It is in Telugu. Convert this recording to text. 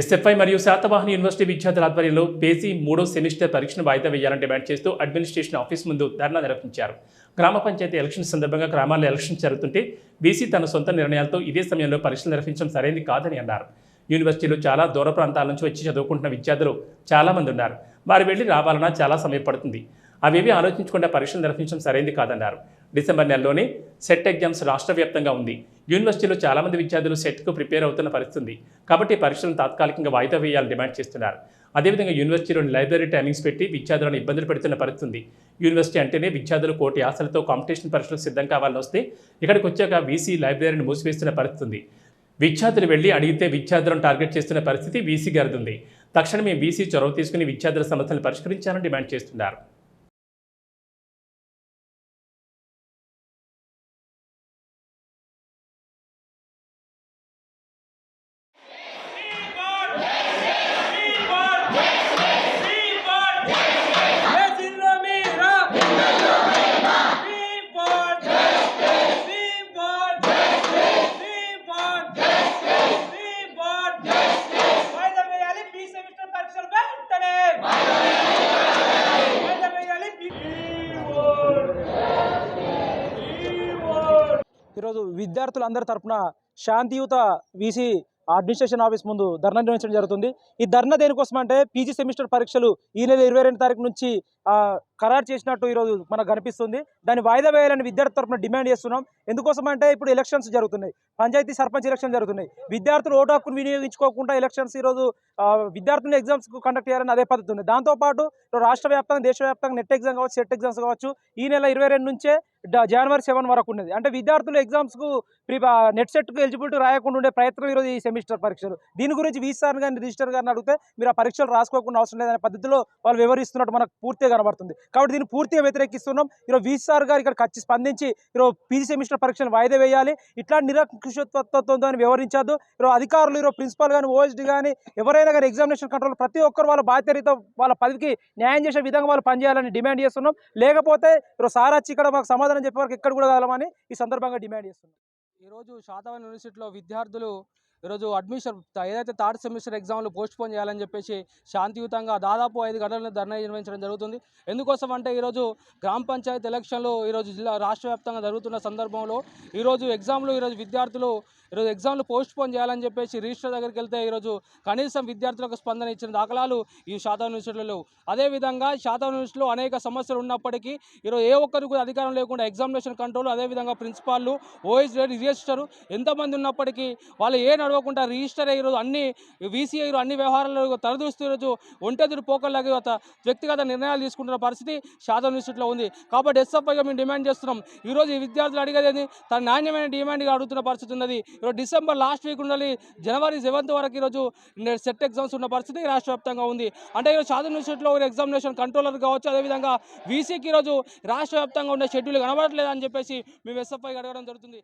ఎస్ఎఫ్ఐ మరియు శాతవాహన యూనివర్సిటీ విద్యార్థుల ఆధ్వర్యంలో పేజీ మూడో సెమిస్టర్ పరీక్షను వాయిదా వేయాలని డిమాండ్ చేస్తూ అడ్మినిస్ట్రేషన్ ఆఫీస్ ముందు ధర్నా నిర్వహించారు. గ్రామ పంచాయతీ ఎలక్షన్ సందర్భంగా గ్రామాల్లో ఎలక్షన్ జరుగుతుంటే బీసీ తన సొంత నిర్ణయాలతో ఇదే సమయంలో పరీక్షలు నిర్వహించడం సరైనది కాదని అన్నారు. యూనివర్సిటీలో చాలా దూర ప్రాంతాల నుంచి వచ్చి చదువుకుంటున్న విద్యార్థులు చాలామంది ఉన్నారు. వారు వెళ్ళి రావాలన్నా చాలా సమయం పడుతుంది. అవేవి ఆలోచించకుండా పరీక్షలు నిర్వహించడం సరైనది కాదన్నారు. డిసెంబర్ నెలలోనే సెట్ ఎగ్జామ్స్ రాష్ట్ర వ్యాప్తంగా ఉంది. యూనివర్సిటీలో చాలామంది విద్యార్థులు సెట్కు ప్రిపేర్ అవుతున్న పరిస్థితుంది కాబట్టి పరీక్షలను తాత్కాలికంగా వాయిదా వేయాలని డిమాండ్ చేస్తున్నారు. అదేవిధంగా యూనివర్సిటీలోని లైబ్రరీ టైమింగ్స్ పెట్టి విద్యార్థులను ఇబ్బందులు పెడుతున్న పరిస్థితుంది యూనివర్సిటీ అంటేనే విద్యార్థులు కోటి ఆశలతో కాంపిటీషన్ పరీక్షలకు సిద్ధం కావాలని వస్తే ఇక్కడికి వచ్చాక వీసీ లైబ్రరీని మూసివేస్తున్న పరిస్థితుంది విద్యార్థులు వెళ్ళి అడిగితే విద్యార్థులను టార్గెట్ చేస్తున్న పరిస్థితి వీసీ గారిది ఉంది. తక్షణమే వీసీ చొరవ తీసుకుని విద్యార్థుల సమస్యలను పరిష్కరించాలని డిమాండ్ చేస్తున్నారు. ఈరోజు విద్యార్థులందరి తరపున శాంతియుత వీసీ అడ్మినిస్ట్రేషన్ ఆఫీస్ ముందు ధర్నా నిర్వహించడం జరుగుతుంది. ఈ ధర్నా దేనికోసం అంటే పీజీ సెమిస్టర్ పరీక్షలు ఈ నెల ఇరవై రెండు తారీఖు నుంచి ఖరారు చేసినట్టు ఈరోజు మనకు కనిపిస్తుంది. దాన్ని వాయిదా వేయాలని విద్యార్థి తరపున డిమాండ్ చేస్తున్నాం. ఎందుకోసం అంటే ఇప్పుడు ఎలక్షన్స్ జరుగుతున్నాయి. పంచాయతీ సర్పంచ్ ఎలక్షన్ జరుగుతున్నాయి. విద్యార్థులు ఓటు హక్కును వినియోగించుకోకుండా ఎలక్షన్స్ ఈరోజు విద్యార్థులను విద్యార్థులు ఎగ్జామ్స్ కండక్ట్ చేయాలని అదే పద్ధతి ఉంది. దాంతోపాటు రాష్ట్ర వ్యాప్తంగా దేశవ్యాప్తంగా నెట్ ఎగ్జామ్ కావచ్చు సెట్ ఎగ్జామ్స్ కావచ్చు ఈ నెల ఇరవై రెండు నుంచే జనవరి సెవెన్ వరకు ఉన్నది. అంటే విద్యార్థులు ఎగ్జామ్స్కు ప్రీ నెట్ సెట్కు ఎలిజిబిలిటీ రాయకుండా ఉండే ప్రయత్నం ఈరోజు ఈ సెమిస్టర్ పరీక్షలు. దీని గురించి వీసార్ గారిని రిజిస్టర్ గారిని అడిగితే మీరు ఆ పరీక్షలు రాసుకోకుండా అవసరం లేదనే పద్ధతిలో వాళ్ళు వివరిస్తున్నట్టు మనకు పూర్తిగా కనబడుతుంది. కాబట్టి దీన్ని పూర్తిగా వ్యతిరేకిస్తున్నాం. ఈరోజు వీసార్ గారు ఇక్కడ ఖచ్చి స్పందించి ఈరోజు పీజీ సెమిస్టర్ పరీక్షలు వాయిదా వేయాలి. ఇట్లాంటి నిరక్షతత్వంతో వివరించద్దు ఈరోజు అధికారులు ఈరోజు ప్రిన్సిపల్ కానీ ఓఎస్డి కానీ ఎవరైనా కానీ ఎగ్జామినేషన్ కంట్రోల్ ప్రతి ఒక్కరు వాళ్ళ బాధ్యతతో వాళ్ళ పదవికి న్యాయం చేసే విధంగా వాళ్ళు పనిచేయాలని డిమాండ్ చేస్తున్నాం. లేకపోతే ఈరోజు సార్ వచ్చి ఇక్కడ మాకు సమాధానం చెప్పే వరకు ఎక్కడ కూడా కలమని ఈ సందర్భంగా డిమాండ్ చేస్తున్నాం ఈరోజు శాతవాహన యూనివర్సిటీలో విద్యార్థులు ఈరోజు అడ్మిషన్ ఏదైతే థర్డ్ సెమిస్టర్ ఎగ్జామ్లు పోస్ట్ పోన్ చేయాలని చెప్పేసి శాంతియుతంగా దాదాపు ఐదు గంటల ధర్నా నిర్వహించడం జరుగుతుంది. ఎందుకోసం అంటే ఈరోజు గ్రామ పంచాయతీ ఎలక్షన్లు ఈరోజు జిల్లా రాష్ట్ర వ్యాప్తంగా జరుగుతున్న సందర్భంలో ఈరోజు ఎగ్జామ్లు ఈరోజు విద్యార్థులు ఈరోజు ఎగ్జామ్లు పోస్ట్ పోన్ చేయాలని చెప్పేసి రిజిస్టర్ దగ్గరికి వెళ్తే ఈరోజు కనీసం విద్యార్థులకు స్పందన ఇచ్చిన దాఖలాలు ఈ శాతం యూనివర్సిటీలో లేవు. అదేవిధంగా శాతం యూనివర్సిటీలో అనేక సమస్యలు ఉన్నప్పటికీ ఈరోజు ఏ ఒక్కరికి కూడా అధికారం లేకుండా ఎగ్జామినేషన్ కంట్రోల్ అదేవిధంగా ప్రిన్సిపాల్లు ఓఎస్ రిజిస్టర్ ఎంతమంది ఉన్నప్పటికీ వాళ్ళు ఏ నడవకుండా రిజిస్టర్ ఈరోజు అన్ని వీసీఐ అన్ని వ్యవహారాలు తరదూస్తూ ఈరోజు ఒంటెదురు పోకల్లాగా వ్యక్తిగత నిర్ణయాలు తీసుకుంటున్న పరిస్థితి శాతం యూనివర్సిటీలో ఉంది. కాబట్టి ఎస్ఎఫ్ఐగా మేము డిమాండ్ చేస్తున్నాం. ఈరోజు ఈ విద్యార్థులు అడిగేది తన నాణ్యమైన డిమాండ్గా అడుగుతున్న పరిస్థితి ఉన్నది. ఈరోజు డిసెంబర్ లాస్ట్ వీక్ ఉండాలి. జనవరి సెవెంత్ వరకు ఈరోజు సెట్ ఎగ్జామ్స్ ఉన్న పరిస్థితి రాష్ట్ర వ్యాప్తంగా ఉంది. అంటే ఈరోజు శాతం యూనివర్సిటీలో ఎగ్జామినేషన్ కంట్రోలర్ కావచ్చు అదేవిధంగా వీసీకి ఈరోజు రాష్ట్ర వ్యాప్తంగా ఉండే షెడ్యూల్ కనబడట్లేదు అని చెప్పేసి మేము ఎస్ఎఫ్ఐ అడగడం జరుగుతుంది.